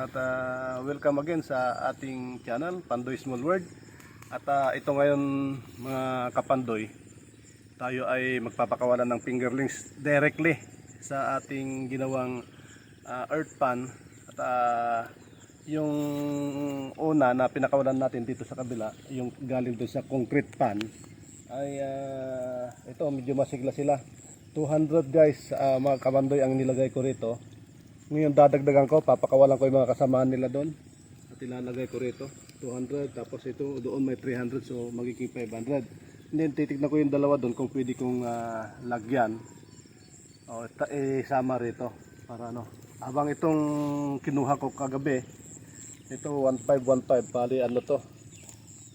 At ah, welcome again sa ating channel, Pandoy Small World. At ah, ito ngayon mga kapandoy, tayo ay magpapakawalan ng fingerlings directly sa ating ginawang ah, earth pan. At ah, yung una na pinakawalan natin dito sa kabila, yung galing doon sa concrete pan, ay ah, ito medyo masigla sila. 200 guys, ah, mga kapandoy ang nilagay ko rito. Ngayon dadagdagan ko, papakawalan ko yung mga kasamaan nila doon. At ilalagay ko rito, 200. Tapos ito, doon may 300, so magiging 500. And then titignan ko yung dalawa doon kung pwede kong ah, lagyan. O, ta- eh, sama rito. Para ano. Habang itong kinuha ko kagabi, ito 1515, pali ano to,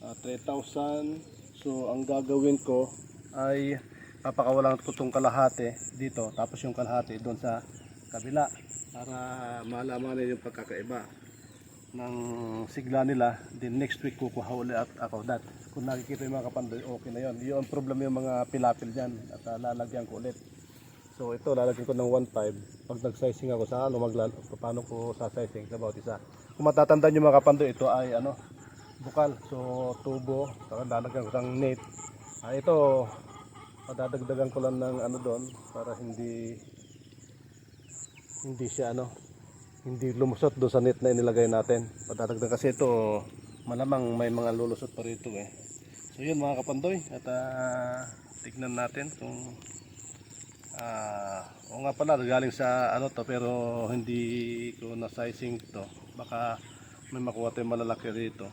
ah, 3,000. So ang gagawin ko ay papakawalan ko itong kalahati dito, tapos yung kalahati doon sa kabila para malaman nila yung pagkakaiba ng sigla nila. Then next week kukuha ulit at ako that. Kung nakikita yung mga kapandoy, okay na yun. Yung problem yung mga pilapil dyan at ah, lalagyan ko ulit. So ito lalagyan ko ng 1.5. Pag nag-sizing ako sa ano, magla paano ko sa sizing sa bawat isa. Kung matatandaan nyo mga kapandoy, ito ay ano, bukal. So tubo, saka lalagyan ko ng net. Ah, ito, padadagdagan ko lang ng ano doon para hindi hindi siya ano hindi lumusot doon sa net na inilagay natin. Padadagdag kasi ito malamang may mga lulusot pa rito eh. So yun mga kapandoy at ah, tignan natin kung ah o nga pala galing sa ano to pero hindi ko na sizing to. Baka may makuha tayong malalaki rito.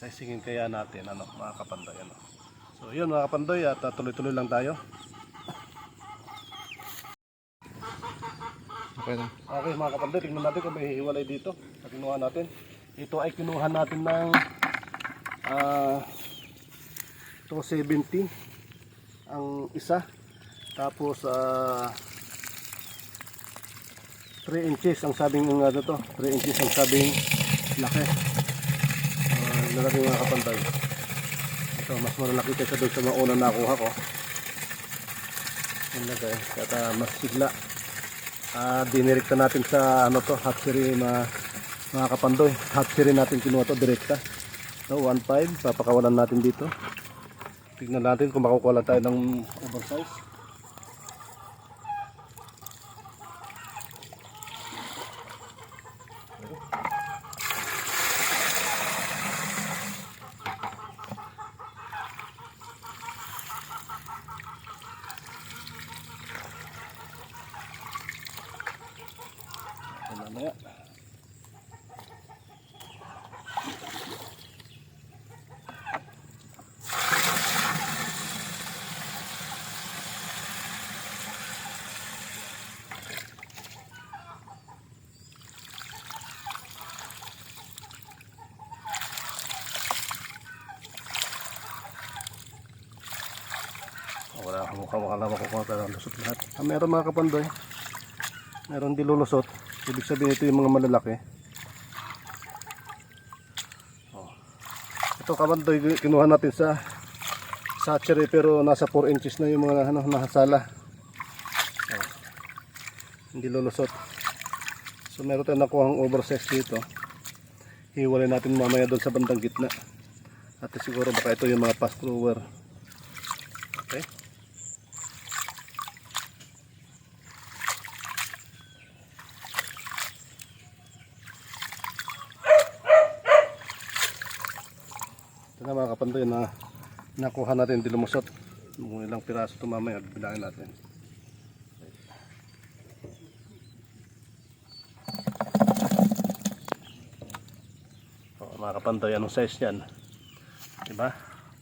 Sizingin kaya natin ano mga kapandoy ano. So yun mga kapandoy at ah, tuloy-tuloy lang tayo Okay na. Okay mga kapatid, tingnan natin kung may hiwalay dito sa kinuha natin. Ito ay kinuha natin ng ah 270 ang isa. Tapos ah 3 inches ang sabing ng ano to, 3 inches ang sabing laki. Uh, lalaki mga kapantay. Ito mas malalaki kaysa doon sa mga unang nakuha ko. Yan na guys, at ah, mas sigla Ah, dinirekta natin sa ano to, hatchery mga, mga kapandoy. Hatchery natin kinuha to direkta. So, 1.5, papakawalan natin dito. Tignan natin kung makukuha tayo ng oversize. Mamaya. Wala mukha mukha lang makukuha ng lusot lahat. Ah, meron mga kapandoy. Meron di lulusot. Ibig sabihin ito yung mga malalaki. Oh. Ito kabandoy kinuha natin sa satchery pero nasa 4 inches na yung mga ano, nakasala. Oh. Hindi lulusot. So meron tayong nakuha ang oversize dito. Hiwalay natin mamaya doon sa bandang gitna. At siguro baka ito yung mga pass grower. Ito na mga kapandoy na nakuha natin di lumusot. Kung ilang piraso ito mamaya, bilangin natin. O, mga kapandoy, anong size yan? Diba?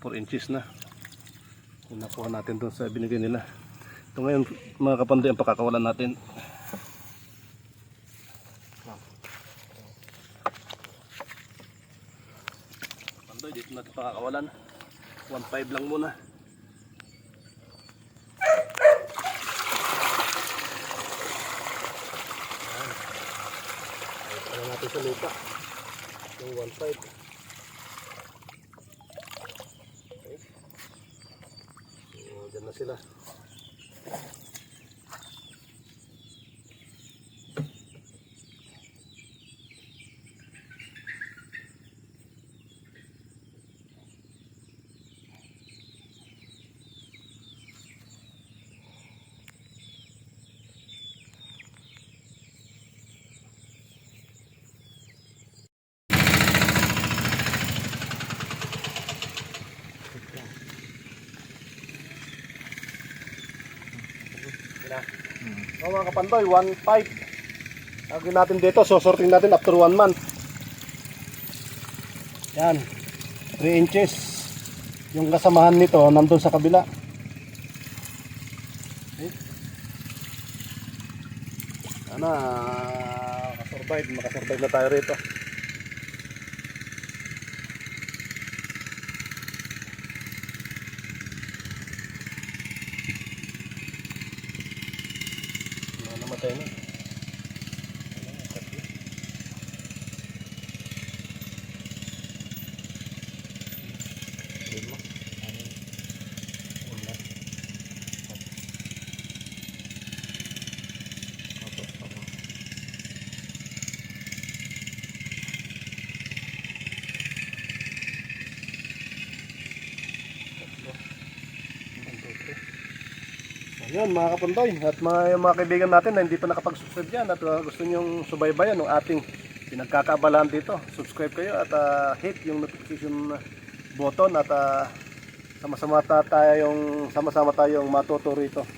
4 inches na. Yung nakuha natin doon sa binigay nila. Ito ngayon, mga kapandoy, ang pakakawalan natin. Dito natin pakakawalan. 1.5 lang muna. Ayan natin sa lupa. Yung 1.5. Okay. So, dyan na sila. Yan. So mga kapandoy, 1.5. Lagyan natin dito, so sorting natin after 1 month. Yan. 3 inches. Yung kasamahan nito, nandun sa kabila. Okay. Sana, makasurvive, makasurvive na tayo rito. Mga namatay Ayun mga kapundoy at mga, mga kaibigan natin na hindi pa nakapag-subscribe dyan at uh, gusto nyong subaybayan ng ating pinagkakaabalahan dito. Subscribe kayo at uh, hit yung notification button at uh, sama-sama ta- tayong sama-sama tayong matuto rito.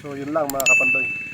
So yun lang mga kapandoy.